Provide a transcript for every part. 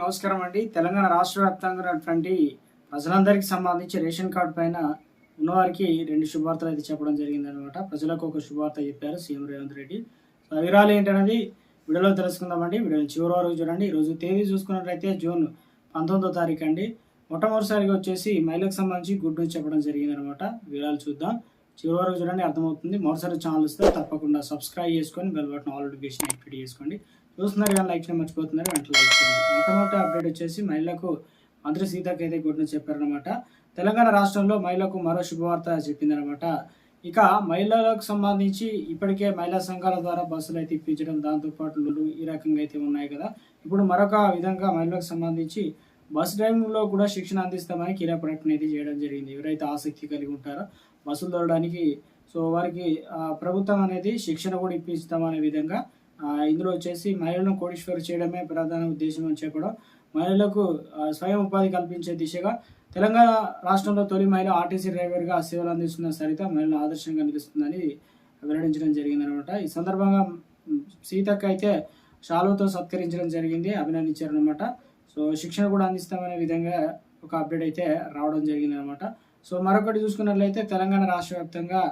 నమస్కారం అండి. తెలంగాణ రాష్ట్ర వ్యాప్తంగా ఉన్నటువంటి ప్రజలందరికీ సంబంధించి రేషన్ కార్డు పైన ఉన్నవారికి రెండు శుభార్తలు అయితే చెప్పడం జరిగింది అనమాట ప్రజలకు ఒక శుభార్త చెప్పారు సీఎం రేవంత్ రెడ్డి. సో వివరాలు ఏంటనేది వీడియోలో తెలుసుకుందామండి. వీడియో చివరి వరకు చూడండి. ఈరోజు తేదీ చూసుకున్నట్లయితే జూన్ పంతొమ్మిదో తారీఖు అండి. మొట్టమొదటిసారిగా వచ్చేసి మహిళకు సంబంధించి గుడ్ న్యూస్ చెప్పడం జరిగింది అనమాట వివరాలు చూద్దాం. చివరి వరకు చూడండి అర్థమవుతుంది. మరోసారి ఛానల్ వస్తే తప్పకుండా సబ్స్క్రైబ్ చేసుకొని bell button all notification activate చేసుకోండి. చూస్తున్నారు కానీ లైక్ చేయడం మర్చిపోతున్నారు. వెంటనే లైక్ చేయండి. మొట్టమొదటి అప్డేట్ వచ్చేసి మహిళలకు మంత్రి సీతకి అయితే చెప్పారనమాట తెలంగాణ రాష్ట్రంలో మహిళలకు మరో శుభవార్త చెప్పిందనమాట ఇక మహిళలకు సంబంధించి ఇప్పటికే మహిళా సంఘాల ద్వారా బస్సులు అయితే ఇప్పించడం దాంతోపాటు ఈ రకంగా అయితే ఉన్నాయి కదా. ఇప్పుడు మరొక విధంగా మహిళలకు సంబంధించి బస్ డ్రైవింగ్లో కూడా శిక్షణ అందిస్తామని కీలక ప్రకటన అయితే చేయడం జరిగింది. ఎవరైతే ఆసక్తి కలిగి ఉంటారో బస్సులు దొరడానికి సో వారికి ప్రభుత్వం అనేది శిక్షణ కూడా ఇప్పిస్తామనే విధంగా ఇందులో వచ్చేసి మహిళలను కోటీశ్వరు చేయడమే ప్రధాన ఉద్దేశం అని చెప్పడం మహిళలకు స్వయం ఉపాధి కల్పించే దిశగా తెలంగాణ రాష్ట్రంలో తొలి మహిళ ఆర్టీసీ డ్రైవర్గా సేవలు అందిస్తున్న సరిత మహిళల ఆదర్శంగా నిలుస్తుందని వెల్లడించడం జరిగింది అనమాట ఈ సందర్భంగా సీతక్క అయితే షాలుతో సత్కరించడం జరిగింది అభినందించారనమాట సో శిక్షణ కూడా అందిస్తామనే విధంగా ఒక అప్డేట్ అయితే రావడం జరిగింది అనమాట సో మరొకటి చూసుకున్నట్లయితే తెలంగాణ రాష్ట్ర వ్యాప్తంగా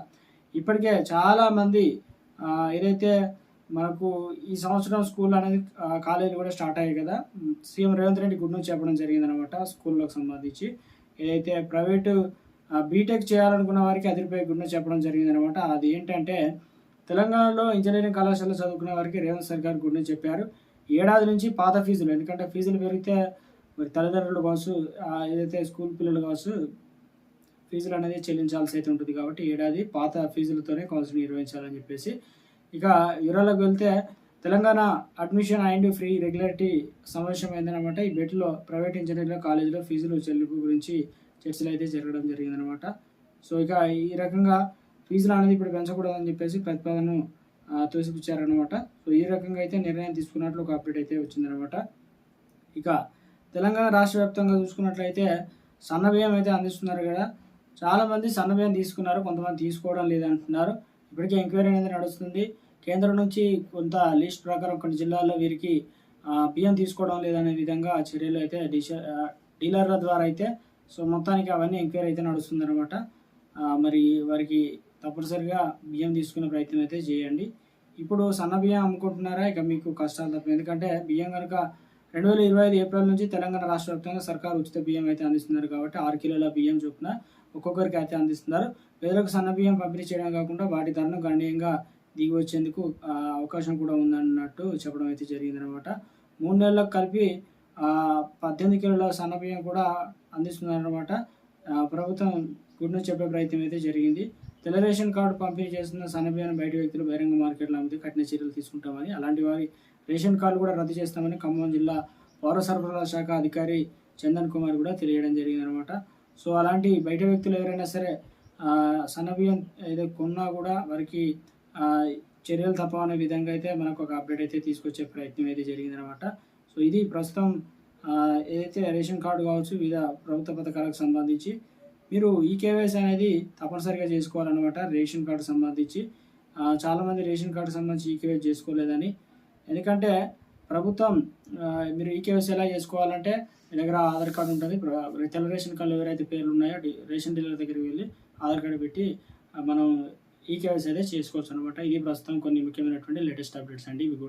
ఇప్పటికే చాలామంది ఏదైతే మనకు ఈ సంవత్సరం స్కూల్ అనేది కాలేజీలు కూడా స్టార్ట్ అయ్యాయి కదా. CM Revanth Reddy good news చెప్పడం జరిగింది అనమాట స్కూళ్ళకు సంబంధించి. ఏదైతే ప్రైవేటు బీటెక్ చేయాలనుకున్న వారికి అదిరిపోయి గుడ్ న్యూస్ చెప్పడం జరిగింది అనమాట అది ఏంటంటే తెలంగాణలో ఇంజనీరింగ్ కళాశాలలో చదువుకునే వారికి రేవంత్ సర్కార్ గుడ్ న్యూస్ చెప్పారు. ఏడాది నుంచి పాత ఫీజులు ఎందుకంటే ఫీజులు పెరిగితే మరి తల్లిదండ్రులు కావచ్చు ఏదైతే స్కూల్ పిల్లలు కావచ్చు ఫీజులు అనేది చెల్లించాల్సి అయితే ఉంటుంది కాబట్టి ఏడాది పాత ఫీజులతోనే కౌన్సిలింగ్ నిర్వహించాలని చెప్పేసి ఇక వివరాలకు వెళ్తే Telangana admission and fee regulatory సమావేశం ఏంటనమాట ఈ బెట్లో ప్రైవేట్ ఇంజనీరింగ్ కాలేజీలో ఫీజులు చెల్లింపు గురించి చర్చలు అయితే జరగడం జరిగిందనమాట సో ఇక ఈ రకంగా ఫీజులు అనేది ఇప్పుడు పెంచకూడదని చెప్పేసి ప్రతిపాదనను తోసిపుచ్చారనమాట సో ఈ రకంగా అయితే నిర్ణయం తీసుకున్నట్లు ఒక అప్డేట్ అయితే వచ్చిందనమాట ఇక తెలంగాణ రాష్ట్ర వ్యాప్తంగా చూసుకున్నట్లయితే సన్నబియ్యం అయితే అందిస్తున్నారు కదా. చాలామంది సన్నబియ్యం తీసుకున్నారు కొంతమంది తీసుకోవడం లేదంటున్నారు. ఇప్పటికే ఎంక్వైరీ అనేది నడుస్తుంది. కేంద్రం నుంచి కొంత లిస్ట్ ప్రకారం కొన్ని జిల్లాల్లో వీరికి బియ్యం తీసుకోవడం లేదనే విధంగా చర్యలు అయితే డీలర్ల ద్వారా అయితే సో మొత్తానికి అవన్నీ ఎంక్వైరీ అయితే నడుస్తుంది అనమాట మరి వారికి తప్పనిసరిగా బియ్యం తీసుకునే ప్రయత్నం అయితే చేయండి. ఇప్పుడు సన్న బియ్యం అమ్ముకుంటున్నారా? ఇక మీకు కష్టాలు తప్ప. ఎందుకంటే బియ్యం కనుక రెండు వేల ఇరవై ఐదు ఏప్రిల్ నుంచి తెలంగాణ రాష్ట్ర వ్యాప్తంగా సర్కారు ఉచిత బియ్యం అయితే అందిస్తున్నారు కాబట్టి ఆరు కిలోల బియ్యం చొప్పున ఒక్కొక్కరికి అయితే అందిస్తున్నారు. పేదలకు సన్న బియ్యం పంపిణీ చేయడం కాకుండా వాటి ధరను గణనీయంగా దిగి వచ్చేందుకు అవకాశం కూడా ఉందన్నట్టు చెప్పడం అయితే జరిగిందనమాట మూడు నెలలకు కలిపి పద్దెనిమిది కిలోల సన్నబియ్యం కూడా అందిస్తున్నారనమాట ప్రభుత్వం గుడ్ చెప్పే ప్రయత్నం అయితే జరిగింది. తెల్ల రేషన్ కార్డు పంపిణీ చేస్తున్న సన్న బయట వ్యక్తులు బహిరంగ మార్కెట్లో అమ్మితే కఠిన చర్యలు తీసుకుంటామని అలాంటి వారి రేషన్ కార్డు కూడా రద్దు చేస్తామని ఖమ్మం జిల్లా పౌర సరఫరాల శాఖ అధికారి చందన్ కుమార్ కూడా తెలియడం జరిగిందనమాట సో అలాంటి బయట వ్యక్తులు ఎవరైనా సరే సన్నబియ్యం ఏదో కొన్నా కూడా వారికి చర్యలు తప్పవనే విధంగా అయితే మనకు ఒక అప్డేట్ అయితే తీసుకొచ్చే ప్రయత్నం అయితే జరిగిందనమాట. సో ఇది ప్రస్తుతం ఏదైతే రేషన్ కార్డు కావచ్చు వివిధ ప్రభుత్వ పథకాలకు సంబంధించి మీరు ఈ కేవైసీ అనేది తప్పనిసరిగా చేసుకోవాలన్నమాట రేషన్ కార్డు సంబంధించి. చాలామంది రేషన్ కార్డు సంబంధించి ఈ కేవైసీ చేసుకోలేదని. ఎందుకంటే ప్రభుత్వం మీరు ఈ కేవైసీ ఎలా చేసుకోవాలంటే మీ దగ్గర ఆధార్ కార్డు ఉంటుంది. ప్ర- తెల్ల రేషన్ కార్డు ఎవరైతే పేర్లు ఉన్నాయో రేషన్ డీలర్ దగ్గరికి వెళ్ళి ఆధార్ కార్డు పెట్టి మనం ఈ కేవైసీ అయితే చేసుకోవచ్చు అనమాట ఇది ప్రస్తుతం కొన్ని ముఖ్యమైనటువంటి లేటెస్ట్ అప్డేట్స్ అండి. ఇవి కూడా